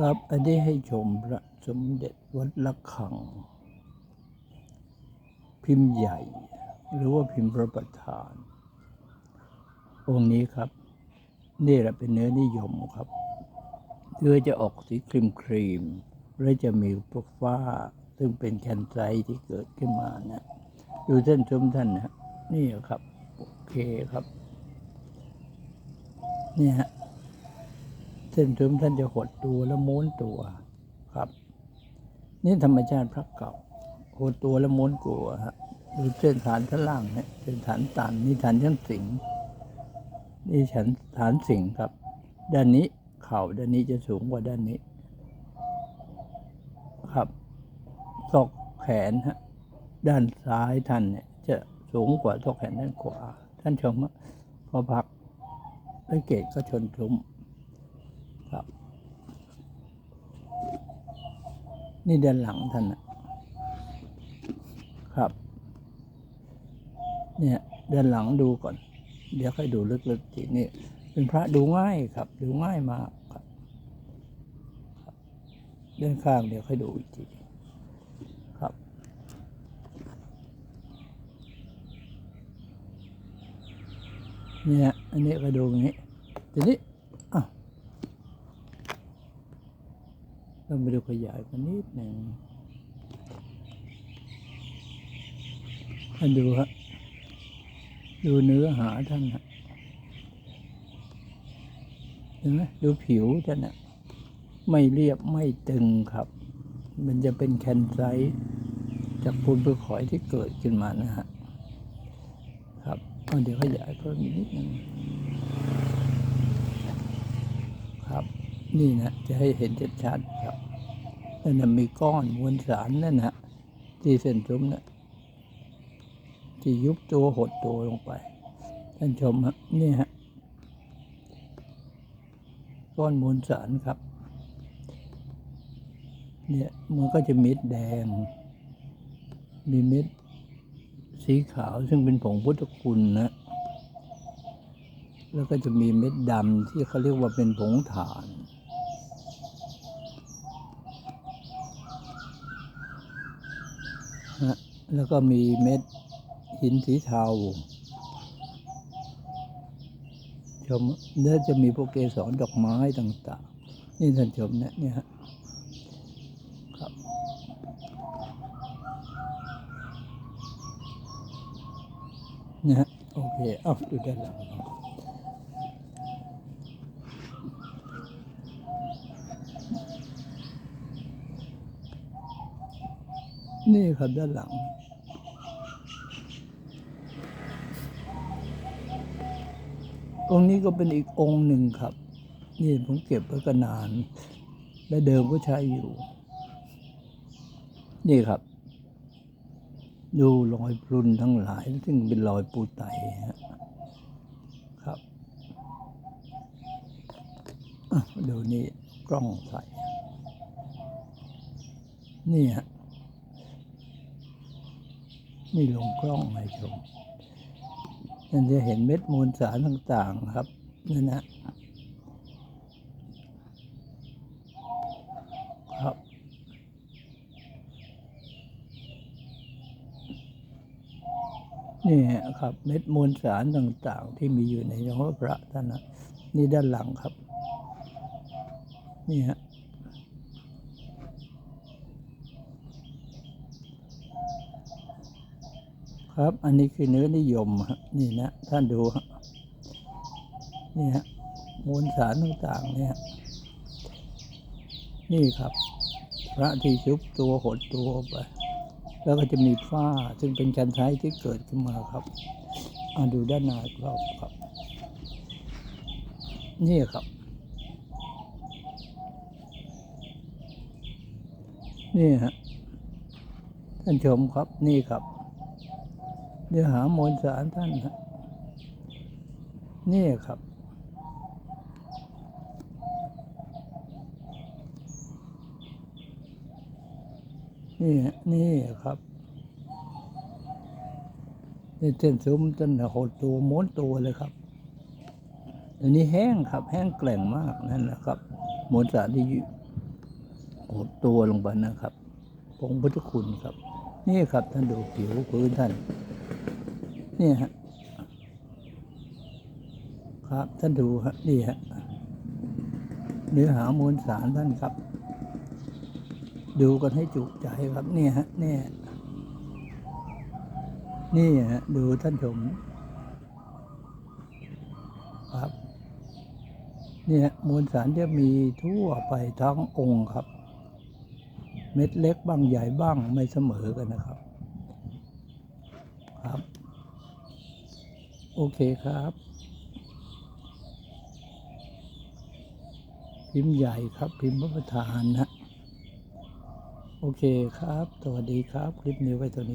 ครับ อันนี้ให้ชมพระสมเด็จวัดละคัง พิมพ์ใหญ่ หรือว่าพิมพ์พระประธาน องค์นี้ครับ นี่แหละเป็นเนื้อนิยมครับเนื้อจะออกสีครีมครีมและจะมีพวกฟ้า ซึ่งเป็นแคนไซที่เกิดขึ้นมานะดูท่านชมท่านนะนี่ครับ โอเคครับนี่ฮะ เส้นทึมท่านจะหดตัวแล้วม้วนตัวครับ นี่ธรรมชาติพระเก่าหดตัวแล้วม้วนตัวฮะดูเส้นฐานชั้นล่างเนี่ยเส้นฐานตันนี่ฐานชั้นสิงนี่ฉันฐานสิงครับ ด้านนี้เข่าด้านนี้จะสูงกว่าด้านนี้ ครับซอกแขนฮะด้านซ้ายท่านเนี่ยจะสูงกว่าซอกแขนด้านขวาท่านชมว่าพอพักสังเกตก็ชนทุ้ม ครับ นี่เด้านหลังท่านนะครับ เนี่ยเด้านหลังดูก่อน เดี๋ยวค่อยดูลึกๆทีนี่เป็นพระดูง่ายครับ ดูง่ายมากครับครับด้านข้างเดี๋ยวค่อยดูอีกทีครับ เนี่ยอันนี้ก็ดูอย่างนี้ทีนี้อะ เรามาดูขยายกันนิดหนึ่งท่านดูฮะดูเนื้อหาท่านฮะเห็นไหมดูผิวท่านอะไม่เรียบไม่ตึงครับ มันจะเป็นแคนไซต์จากปูนเปลือกหอยที่เกิดขึ้นมานะฮะ ครับเอาเดี๋ยวขยายเพิ่มนิดหนึ่งครับ นี่นะจะให้เห็นชัดๆครับนั่นนะมีก้อนมวลสารนั่นนะที่เส้นซุ้มนะที่ยุบตัวหดตัวลงไป ท่านชมฮะนี่ฮะก้อนมวลสารครับ เนี่ยมันก็จะเม็ดแดง มีเม็ดสีขาวซึ่งเป็นผงพุทธคุณนะแล้วก็จะมีเม็ดดำที่เขาเรียกว่าเป็นผงถ่าน ฮะ แล้วก็มีเม็ดหินสีเทาชมแล้วจะมีพวกเกสรดอกไม้ต่างๆ นี่ท่านชมเนี่ยเนี่ยฮะครับ นะฮะโอเค เอาดูด้านหลังครับ นี่ครับด้านหลังองนี้ก็เป็นอีกองค์หนึ่งครับ นี่ผมเก็บไว้ก็นาน และเดิมก็ใช้อยู่ นี่ครับ ดูรอยพรุนทั้งหลาย ซึ่งเป็นรอยปูไตฮะครับดูนี่กล้องใส่นี่ฮะ นี่ลงกล้องให้ชมนั่นจะเห็นเม็ดมวลสารต่างๆครับนั่นนะครับนี่ครับ เม็ดมวลสารต่างๆ ที่มีอยู่ในยองพระท่านนะนี่ด้านหลังครับ นี่ฮะ ครับ อันนี้คือเนื้อนิยมฮะนี่นะท่านดูฮะนี่ฮะมวลสารต่างๆเนี่ย นี่ครับ พระที่ชุบตัวหดตัวไปแล้วก็จะมีฝ้าซึ่งเป็นการใช้ที่เกิดขึ้นมาครับมาดูด้านหน้ารอบครับ นี่ครับ นี่ฮะท่านชมครับนี่ครับ เดี๋ยวหามวลสารท่านฮะนี่ครับ นี่นี่ครับนี่เส้นซุ้มต้นหดตัวม้วนตัวเลยครับอันนี้แห้งครับ แห้งแกร่งมากนั่นแหละครับมวลสารที่หดตัวลงไปนะครับองค์พุทธคุณครับ นี่ครับท่านดูผิวพื้นท่าน นี่ฮะครับท่านดูฮะนี่ฮะเนื้อหามวลสารท่านครับ ดูกันให้จุใจครับเนี่ยฮะเนี่ยนี่ฮะดูท่านชมครับเนี่ยมวลสารจะมีทั่วไปทั้งองค์ครับ เม็ดเล็กบ้างใหญ่บ้างไม่เสมอกันนะครับ ครับ โอเคครับ พิมพ์ใหญ่ครับ พิมพ์พระประธานนะโอเคครับ สวัสดีครับ คลิปนี้ไว้ตัวนี้